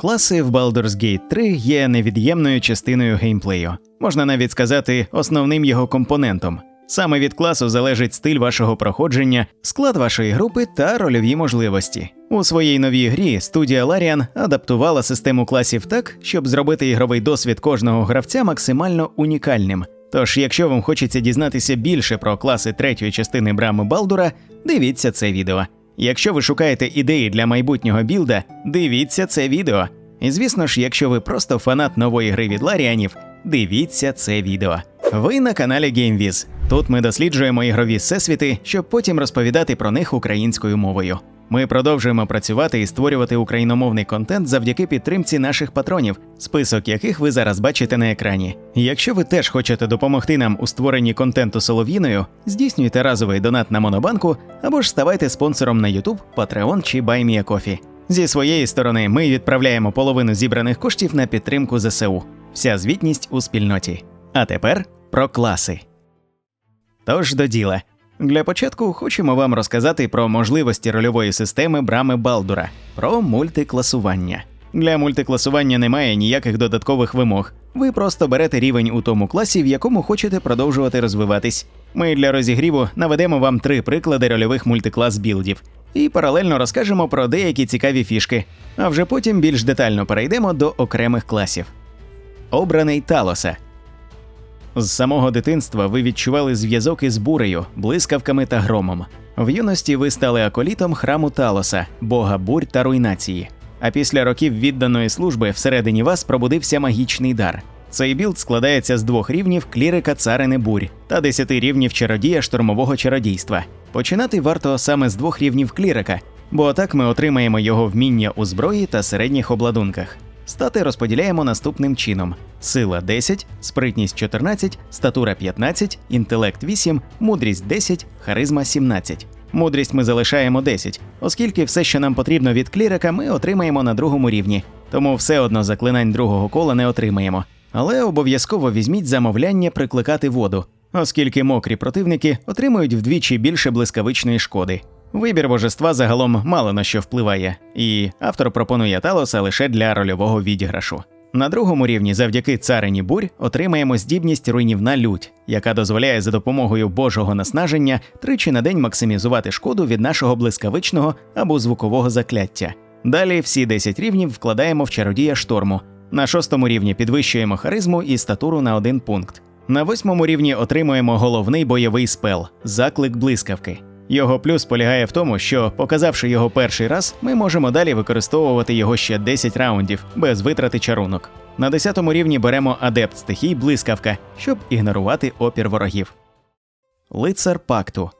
Класи в Baldur's Gate 3 є невід'ємною частиною геймплею, можна навіть сказати, основним його компонентом. Саме від класу залежить стиль вашого проходження, склад вашої групи та рольові можливості. У своїй новій грі студія Larian адаптувала систему класів так, щоб зробити ігровий досвід кожного гравця максимально унікальним. Тож, якщо вам хочеться дізнатися більше про класи третьої частини брами Балдура, дивіться це відео. Якщо ви шукаєте ідеї для майбутнього білда, дивіться це відео. І звісно ж, якщо ви просто фанат нової гри від Ларіанів, дивіться це відео. Ви на каналі GameViz. Тут ми досліджуємо ігрові всесвіти, щоб потім розповідати про них українською мовою. Ми продовжуємо працювати і створювати україномовний контент завдяки підтримці наших патронів, список яких ви зараз бачите на екрані. Якщо ви теж хочете допомогти нам у створенні контенту солов'їною, здійснюйте разовий донат на Монобанку або ж ставайте спонсором на YouTube, Patreon чи BuyMeACoffee. Зі своєї сторони, ми відправляємо половину зібраних коштів на підтримку ЗСУ. Вся звітність у спільноті. А тепер про класи. Тож до діла. Для початку хочемо вам розказати про можливості рольової системи брами Балдура, про мультикласування. Для мультикласування немає ніяких додаткових вимог. Ви просто берете рівень у тому класі, в якому хочете продовжувати розвиватись. Ми для розігріву наведемо вам три приклади рольових мультиклас білдів і паралельно розкажемо про деякі цікаві фішки, а вже потім більш детально перейдемо до окремих класів. Обраний Талоса. З самого дитинства ви відчували зв'язок із бурею, блискавками та громом. В юності ви стали аколітом храму Талоса, бога бурь та руйнації. А після років відданої служби всередині вас пробудився магічний дар. Цей білд складається з двох рівнів клірика царини бурь та десяти рівнів чародія штурмового чародійства. Починати варто саме з двох рівнів клірика, бо так ми отримаємо його вміння у зброї та середніх обладунках. Стати розподіляємо наступним чином: сила 10, спритність 14, статура 15, інтелект 8, мудрість 10, харизма 17. Мудрість ми залишаємо 10, оскільки все, що нам потрібно від клірика, ми отримаємо на другому рівні, тому все одно заклинань другого кола не отримаємо. Але обов'язково візьміть замовляння прикликати воду, оскільки мокрі противники отримують вдвічі більше блискавичної шкоди. Вибір божества загалом мало на що впливає, і автор пропонує талоса лише для рольового відіграшу. На другому рівні, завдяки царині бурь, отримаємо здібність руйнівна лють, яка дозволяє за допомогою божого наснаження тричі на день максимізувати шкоду від нашого блискавичного або звукового закляття. Далі всі 10 рівнів вкладаємо в чародія шторму. На шостому рівні підвищуємо харизму і статуру на один пункт. На восьмому рівні отримуємо головний бойовий спел заклик блискавки. Його плюс полягає в тому, що, показавши його перший раз, ми можемо далі використовувати його ще 10 раундів без витрати чарунок. На 10 рівні беремо адепт стихій блискавка, щоб ігнорувати опір ворогів. Лицар пакту.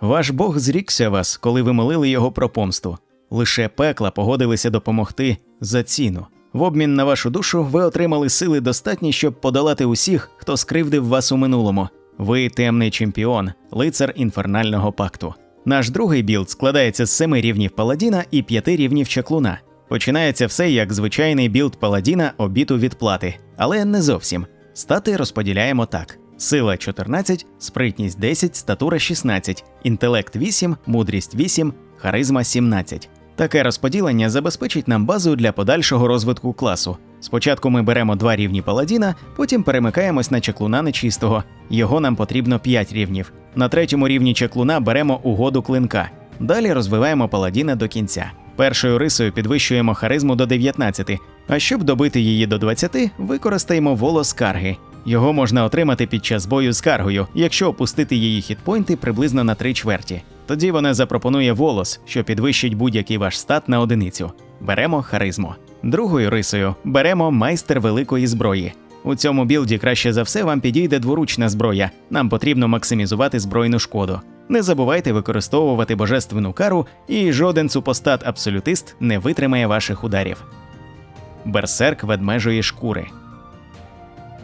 Ваш Бог зрікся вас, коли ви молили його про помсту. Лише пекла погодилися допомогти за ціну. В обмін на вашу душу ви отримали сили достатні, щоб подолати усіх, хто скривдив вас у минулому. Ви темний чемпіон, лицар інфернального пакту. Наш другий білд складається з семи рівнів паладіна і п'яти рівнів чаклуна. Починається все як звичайний білд паладіна обіту відплати, але не зовсім. Стати розподіляємо так: сила 14, спритність 10, статура 16, інтелект 8, мудрість 8, харизма 17. Таке розподілення забезпечить нам базу для подальшого розвитку класу. Спочатку ми беремо два рівні паладіна, потім перемикаємось на чаклуна нечистого. Його нам потрібно 5 рівнів. На третьому рівні чаклуна беремо угоду клинка. Далі розвиваємо паладіна до кінця. Першою рисою підвищуємо харизму до 19, а щоб добити її до 20, використаємо волос карги. Його можна отримати під час бою з каргою, якщо опустити її хітпойнти приблизно на три чверті. Тоді вона запропонує волос, що підвищить будь-який ваш стат на одиницю. Беремо харизму. Другою рисою беремо майстер великої зброї. У цьому білді краще за все вам підійде дворучна зброя. Нам потрібно максимізувати збройну шкоду. Не забувайте використовувати божественну кару, і жоден супостат абсолютист не витримає ваших ударів. Берсерк ведмежої шкури.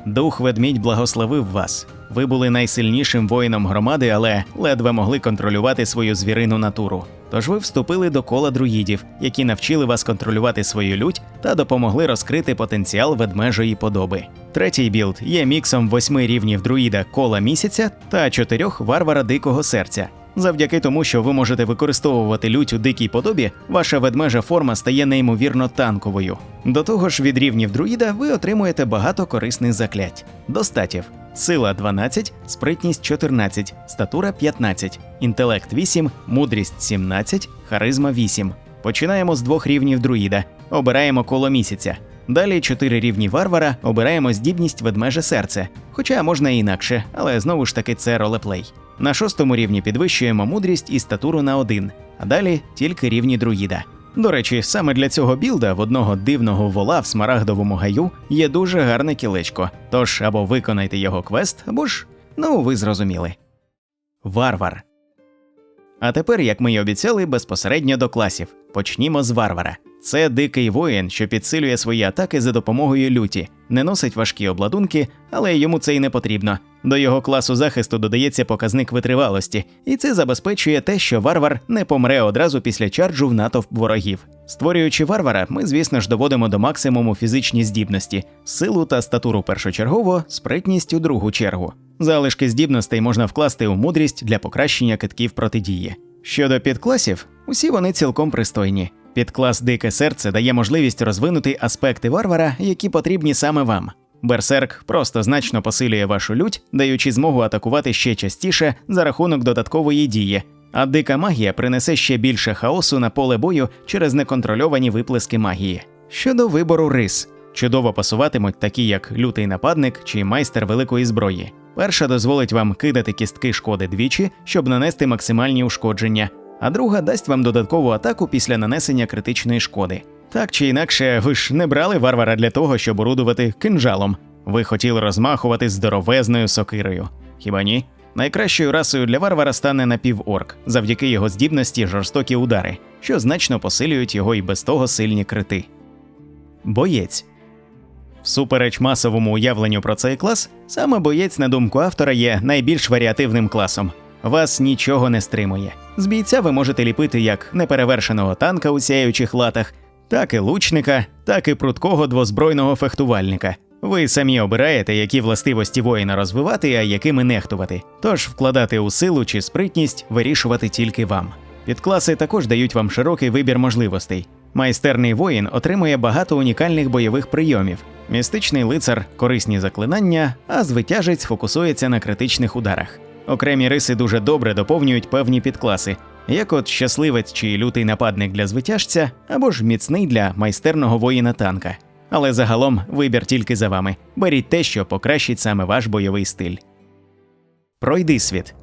Дух ведмідь благословив вас. Ви були найсильнішим воїном громади, але ледве могли контролювати свою звірину натуру. Тож ви вступили до кола друїдів, які навчили вас контролювати свою лють та допомогли розкрити потенціал ведмежої подоби. Третій білд є міксом восьми рівнів друїда кола місяця та чотирьох варвара дикого серця. Завдяки тому, що ви можете використовувати лють у дикій подобі, ваша ведмежа форма стає неймовірно танковою. До того ж, від рівнів друїда ви отримуєте багато корисних заклять. До статів. Сила 12, спритність 14, статура 15, інтелект 8, мудрість 17, харизма 8. Починаємо з двох рівнів друїда. Обираємо коло місяця. Далі чотири рівні варвара, обираємо здібність ведмеже серце. Хоча можна і інакше, але знову ж таки це ролеплей. На шостому рівні підвищуємо мудрість і статуру на один, а далі тільки рівні друїда. До речі, саме для цього білда в одного дивного вола в смарагдовому гаю є дуже гарне кілечко. Тож або виконайте його квест, або ж, ну ви зрозуміли. Варвар. А тепер, як ми й обіцяли, безпосередньо до класів. Почнімо з варвара. Це дикий воїн, що підсилює свої атаки за допомогою люті, не носить важкі обладунки, але йому це й не потрібно. До його класу захисту додається показник витривалості, і це забезпечує те, що варвар не помре одразу після чарджу в натовп ворогів. Створюючи варвара, ми, звісно ж, доводимо до максимуму фізичні здібності, силу та статуру першочергово, спритність у другу чергу. Залишки здібностей можна вкласти у мудрість для покращення китків протидії. Щодо підкласів, усі вони цілком пристойні. Підклас Дике серце дає можливість розвинути аспекти варвара, які потрібні саме вам. Берсерк просто значно посилює вашу лють, даючи змогу атакувати ще частіше за рахунок додаткової дії. А дика магія принесе ще більше хаосу на поле бою через неконтрольовані виплески магії. Щодо вибору рис, чудово пасуватимуть такі, як лютий нападник чи майстер великої зброї. Перша дозволить вам кидати кістки шкоди двічі, щоб нанести максимальні ушкодження, а друга дасть вам додаткову атаку після нанесення критичної шкоди. Так чи інакше, ви ж не брали варвара для того, щоб орудувати кинжалом. Ви хотіли розмахувати здоровезною сокирою. Хіба ні? Найкращою расою для варвара стане напіворк, завдяки його здібності жорстокі удари, що значно посилюють його і без того сильні крити. Боєць. Всупереч масовому уявленню про цей клас, саме боєць, на думку автора, є найбільш варіативним класом. Вас нічого не стримує. З бійця ви можете ліпити як неперевершеного танка у сяючих латах, так і лучника, так і прудкого двозбройного фехтувальника. Ви самі обираєте, які властивості воїна розвивати, а якими нехтувати. Тож вкладати у силу чи спритність вирішувати тільки вам. Підкласи також дають вам широкий вибір можливостей. Майстерний воїн отримує багато унікальних бойових прийомів. Містичний лицар корисні заклинання, а звитяжець фокусується на критичних ударах. Окремі риси дуже добре доповнюють певні підкласи, як от щасливець чи лютий нападник для звитяжця, або ж міцний для майстерного воїна танка. Але загалом вибір тільки за вами. Беріть те, що покращить саме ваш бойовий стиль. Пройди світ.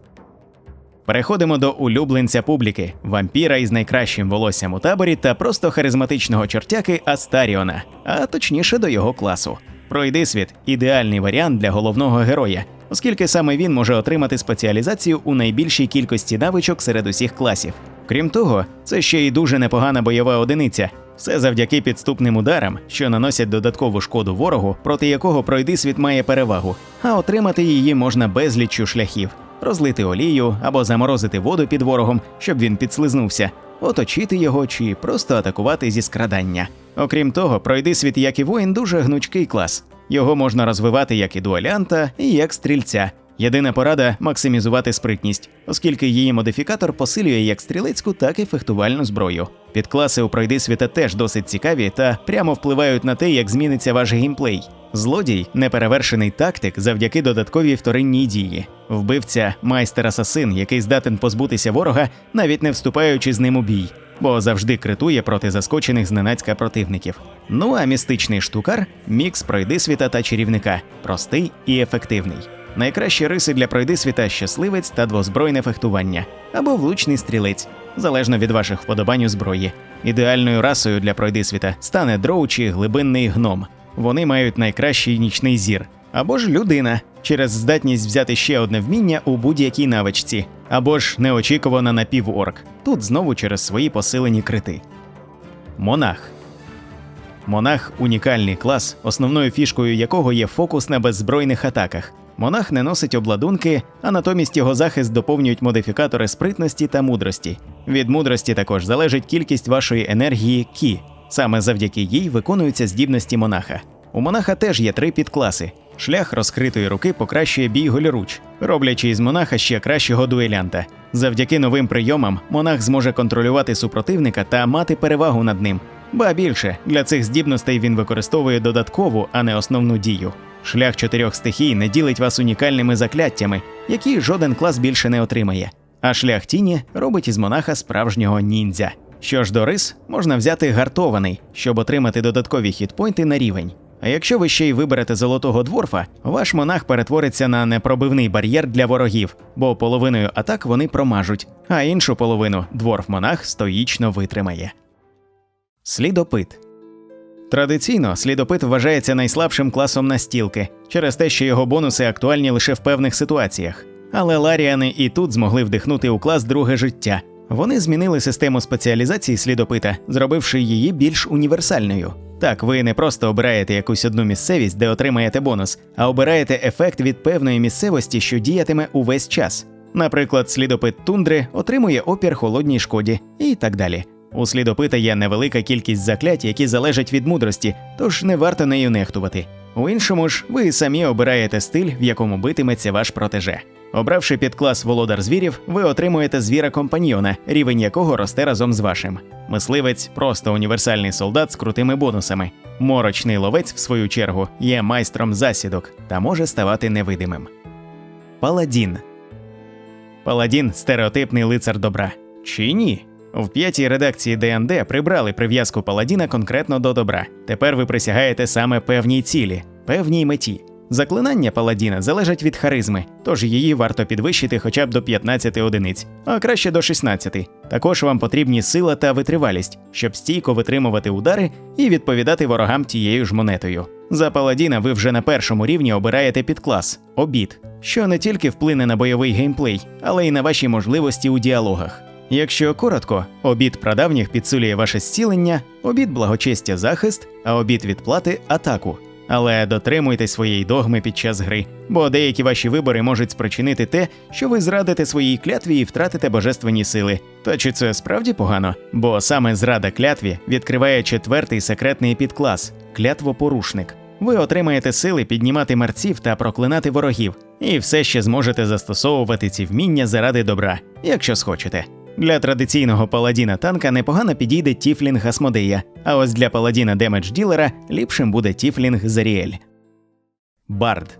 Переходимо до улюбленця публіки, вампіра із найкращим волоссям у таборі та просто харизматичного чортяки Астаріона, а точніше до його класу. Пройди світ ідеальний варіант для головного героя, оскільки саме він може отримати спеціалізацію у найбільшій кількості навичок серед усіх класів. Крім того, це ще й дуже непогана бойова одиниця. Все завдяки підступним ударам, що наносять додаткову шкоду ворогу, проти якого пройди світ має перевагу, а отримати її можна безліччю шляхів розлити олію або заморозити воду під ворогом, щоб він підслизнувся, оточити його чи просто атакувати зі скрадання. Окрім того, пройди світ як і воїн дуже гнучкий клас. Його можна розвивати як і дуалянта, і як стрільця. Єдина порада максимізувати спритність, оскільки її модифікатор посилює як стрілецьку, так і фехтувальну зброю. Підкласи у пройди світа теж досить цікаві та прямо впливають на те, як зміниться ваш геймплей. Злодій неперевершений тактик завдяки додатковій вторинній дії. Вбивця майстер асасин, який здатен позбутися ворога, навіть не вступаючи з ним у бій, бо завжди критує проти заскочених зненацька противників. Ну а містичний штукар мікс пройдисвіта та чарівника, простий і ефективний. Найкращі риси для пройдисвіта щасливець та двозбройне фехтування або влучний стрілець, залежно від ваших вподобань у зброї. Ідеальною расою для пройдисвіта стане дроу чи глибинний гном. Вони мають найкращий нічний зір, або ж людина через здатність взяти ще одне вміння у будь-якій навичці, або ж неочікувана напіворк, тут знову через свої посилені крити. Монах Монах унікальний клас, основною фішкою якого є фокус на беззбройних атаках. Монах не носить обладунки, а натомість його захист доповнюють модифікатори спритності та мудрості. Від мудрості також залежить кількість вашої енергії кі. Саме завдяки їй виконуються здібності монаха. У монаха теж є три підкласи: Шлях розкритої руки покращує бій голіруч, роблячи із монаха ще кращого дуелянта. Завдяки новим прийомам монах зможе контролювати супротивника та мати перевагу над ним. Ба більше для цих здібностей він використовує додаткову, а не основну дію. Шлях чотирьох стихій не ділить вас унікальними закляттями, які жоден клас більше не отримає. А шлях тіні робить із монаха справжнього ніндзя. Що ж до рис, можна взяти гартований, щоб отримати додаткові хітпойнти на рівень. А якщо ви ще й виберете золотого дворфа, ваш монах перетвориться на непробивний бар'єр для ворогів, бо половиною атак вони промажуть, а іншу половину дворф-монах стоїчно витримає. Слідопит Традиційно слідопит вважається найслабшим класом настілки через те, що його бонуси актуальні лише в певних ситуаціях. Але Ларіани і тут змогли вдихнути у клас друге життя. Вони змінили систему спеціалізації слідопита, зробивши її більш універсальною. Так, ви не просто обираєте якусь одну місцевість, де отримаєте бонус, а обираєте ефект від певної місцевості, що діятиме увесь час. Наприклад, слідопит тундри отримує опір холодній шкоді і так далі. У слідопита є невелика кількість заклять, які залежать від мудрості, тож не варто нею нехтувати. У іншому ж, ви самі обираєте стиль, в якому битиметься ваш протеже. Обравши підклас володар звірів, ви отримуєте звіра компаньйона, рівень якого росте разом з вашим. Мисливець просто універсальний солдат з крутими бонусами. Морочний ловець, в свою чергу, є майстром засідок та може ставати невидимим. Паладін Паладін стереотипний лицар добра. Чи ні? В п'ятій редакції ДНД прибрали прив'язку паладіна конкретно до добра. Тепер ви присягаєте саме певній цілі, певній меті. Заклинання паладіна залежать від харизми, тож її варто підвищити хоча б до 15 одиниць, а краще до 16. Також вам потрібні сила та витривалість, щоб стійко витримувати удари і відповідати ворогам тією ж монетою. За паладіна ви вже на першому рівні обираєте підклас обід, що не тільки вплине на бойовий геймплей, але й на ваші можливості у діалогах. Якщо коротко, обід прадавніх підсилює ваше зцілення, обід благочестя захист, а обід відплати атаку. Але дотримуйте своєї догми під час гри, бо деякі ваші вибори можуть спричинити те, що ви зрадите своїй клятві і втратите божественні сили. Та чи це справді погано? Бо саме зрада клятві відкриває четвертий секретний підклас клятвопорушник. Ви отримаєте сили піднімати мерців та проклинати ворогів, і все ще зможете застосовувати ці вміння заради добра, якщо схочете. Для традиційного паладіна танка непогано підійде Тіфлінг Асмодея, а ось для паладіна демедж ділера ліпшим буде Тіфлінг Заріель. Бард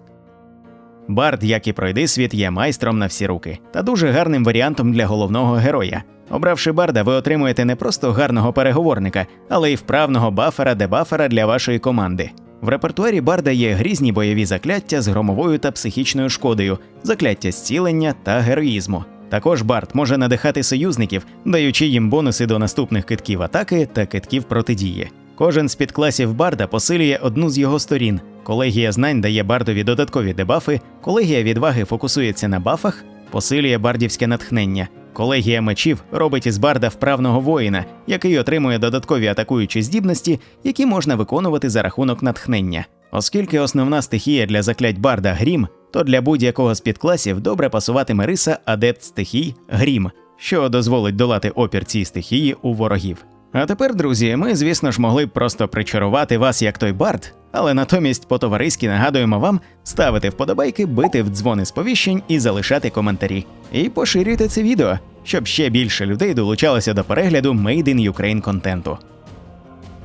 Бард, як і пройди світ, є майстром на всі руки та дуже гарним варіантом для головного героя. Обравши барда, ви отримуєте не просто гарного переговорника, але й вправного бафера-дебафера для вашої команди. В репертуарі барда є грізні бойові закляття з громовою та психічною шкодою, закляття зцілення та героїзму. Також Барт може надихати союзників, даючи їм бонуси до наступних китків атаки та китків протидії. Кожен з підкласів Барда посилює одну з його сторін. Колегія знань дає бардові додаткові дебафи, колегія відваги фокусується на бафах, посилює бардівське натхнення. Колегія мечів робить із барда вправного воїна, який отримує додаткові атакуючі здібності, які можна виконувати за рахунок натхнення. Оскільки основна стихія для заклять барда грім, то для будь-якого з підкласів добре пасуватиме риса адепт стихій грім, що дозволить долати опір цій стихії у ворогів. А тепер, друзі, ми, звісно ж, могли б просто причарувати вас як той бард, але натомість по-товариськи нагадуємо вам ставити вподобайки, бити в дзвони сповіщень і залишати коментарі. І поширюйте це відео, щоб ще більше людей долучалося до перегляду Made in Ukraine контенту.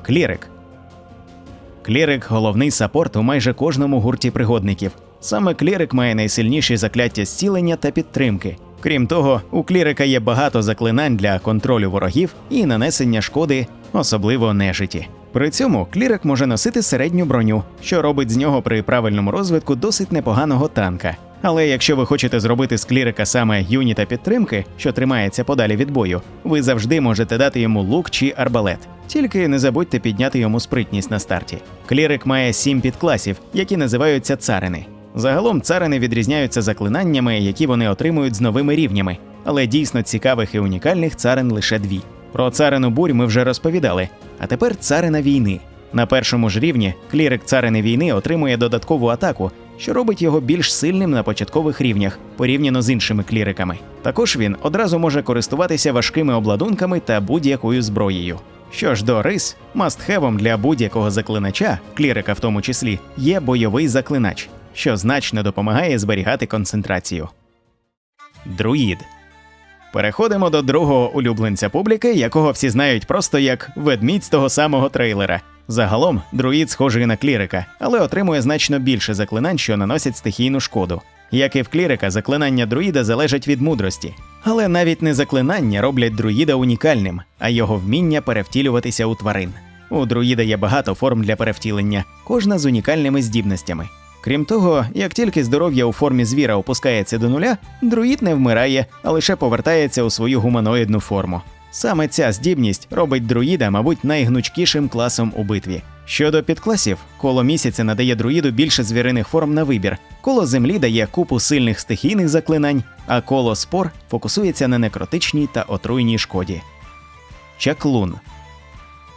Клірик Клірик головний саппорт у майже кожному гурті пригодників. Саме клірик має найсильніші закляття зцілення та підтримки. Крім того, у клірика є багато заклинань для контролю ворогів і нанесення шкоди, особливо нежиті. При цьому клірик може носити середню броню, що робить з нього при правильному розвитку досить непоганого танка. Але якщо ви хочете зробити з клірика саме юніта підтримки, що тримається подалі від бою, ви завжди можете дати йому лук чи арбалет. Тільки не забудьте підняти йому спритність на старті. Клірик має сім підкласів, які називаються царини. Загалом царини відрізняються заклинаннями, які вони отримують з новими рівнями, але дійсно цікавих і унікальних царин лише дві. Про царину бурь ми вже розповідали. А тепер царина війни. На першому ж рівні клірик царини війни отримує додаткову атаку, що робить його більш сильним на початкових рівнях порівняно з іншими кліриками. Також він одразу може користуватися важкими обладунками та будь-якою зброєю. Що ж до рис, мастхевом для будь-якого заклинача, клірика в тому числі, є бойовий заклинач. Що значно допомагає зберігати концентрацію. Друїд. Переходимо до другого улюбленця публіки, якого всі знають просто як ведмідь з того самого трейлера. Загалом, друїд схожий на клірика, але отримує значно більше заклинань, що наносять стихійну шкоду. Як і в клірика, заклинання друїда залежать від мудрості. Але навіть не заклинання роблять друїда унікальним, а його вміння перевтілюватися у тварин. У друїда є багато форм для перевтілення, кожна з унікальними здібностями. Крім того, як тільки здоров'я у формі звіра опускається до нуля, друїд не вмирає, а лише повертається у свою гуманоїдну форму. Саме ця здібність робить друїда, мабуть, найгнучкішим класом у битві. Щодо підкласів, коло місяця надає друїду більше звіриних форм на вибір, коло землі дає купу сильних стихійних заклинань, а коло спор фокусується на некротичній та отруйній шкоді. Чаклун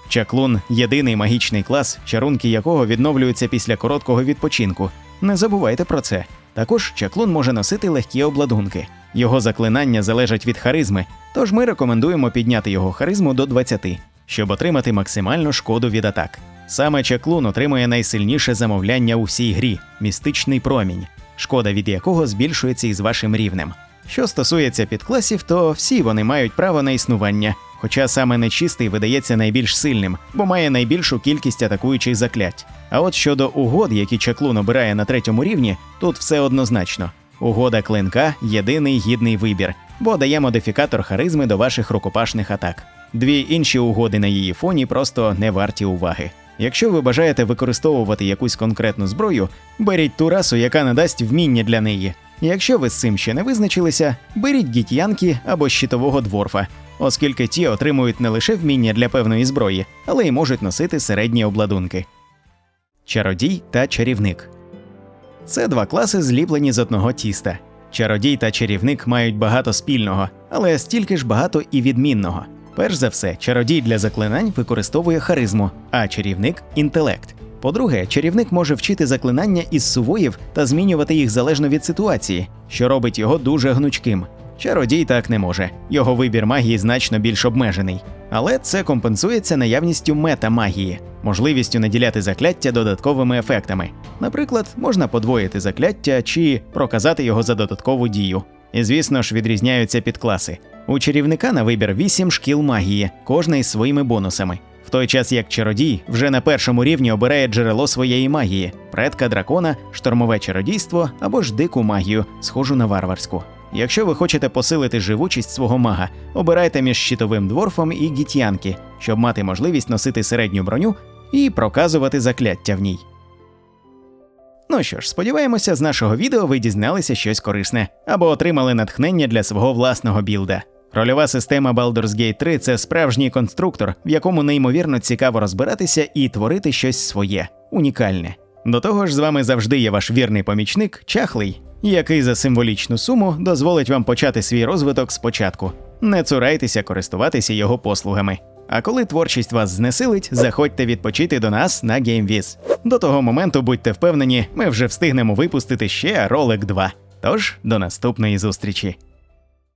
Чаклун єдиний магічний клас, чарунки якого відновлюються після короткого відпочинку. Не забувайте про це. Також чаклун може носити легкі обладунки. Його заклинання залежать від харизми, тож ми рекомендуємо підняти його харизму до 20, щоб отримати максимальну шкоду від атак. Саме чаклун отримує найсильніше замовляння у всій грі містичний промінь, шкода від якого збільшується із вашим рівнем. Що стосується підкласів, то всі вони мають право на існування, хоча саме нечистий видається найбільш сильним, бо має найбільшу кількість атакуючих заклять. А от щодо угод, які чаклун обирає на третьому рівні, тут все однозначно. Угода клинка єдиний гідний вибір, бо дає модифікатор харизми до ваших рукопашних атак. Дві інші угоди на її фоні просто не варті уваги. Якщо ви бажаєте використовувати якусь конкретну зброю, беріть ту расу, яка надасть вміння для неї. Якщо ви з цим ще не визначилися, беріть гітьянки або щитового дворфа, оскільки ті отримують не лише вміння для певної зброї, але й можуть носити середні обладунки. Чародій та чарівник. Це два класи, зліплені з одного тіста. Чародій та чарівник мають багато спільного, але стільки ж багато і відмінного. Перш за все, чародій для заклинань використовує харизму, а чарівник інтелект. По-друге, чарівник може вчити заклинання із сувоїв та змінювати їх залежно від ситуації, що робить його дуже гнучким. Чародій так не може, його вибір магії значно більш обмежений. Але це компенсується наявністю мета-магії, можливістю наділяти закляття додатковими ефектами. Наприклад, можна подвоїти закляття чи проказати його за додаткову дію. І звісно ж відрізняються підкласи. У чарівника на вибір 8 шкіл магії, кожна із своїми бонусами. В той час як чародій вже на першому рівні обирає джерело своєї магії, предка дракона, штормове чародійство або ж дику магію, схожу на варварську. Якщо ви хочете посилити живучість свого мага, обирайте між щитовим дворфом і гітянки, щоб мати можливість носити середню броню і проказувати закляття в ній. Ну що ж, сподіваємося, з нашого відео ви дізналися щось корисне або отримали натхнення для свого власного білда. Рольова система Baldur's Gate 3 це справжній конструктор, в якому неймовірно цікаво розбиратися і творити щось своє, унікальне. До того ж, з вами завжди є ваш вірний помічник, чахлий, який за символічну суму дозволить вам почати свій розвиток спочатку. Не цурайтеся користуватися його послугами. А коли творчість вас знесилить, заходьте відпочити до нас на GameViz. До того моменту будьте впевнені, ми вже встигнемо випустити ще ролик 2. Тож до наступної зустрічі.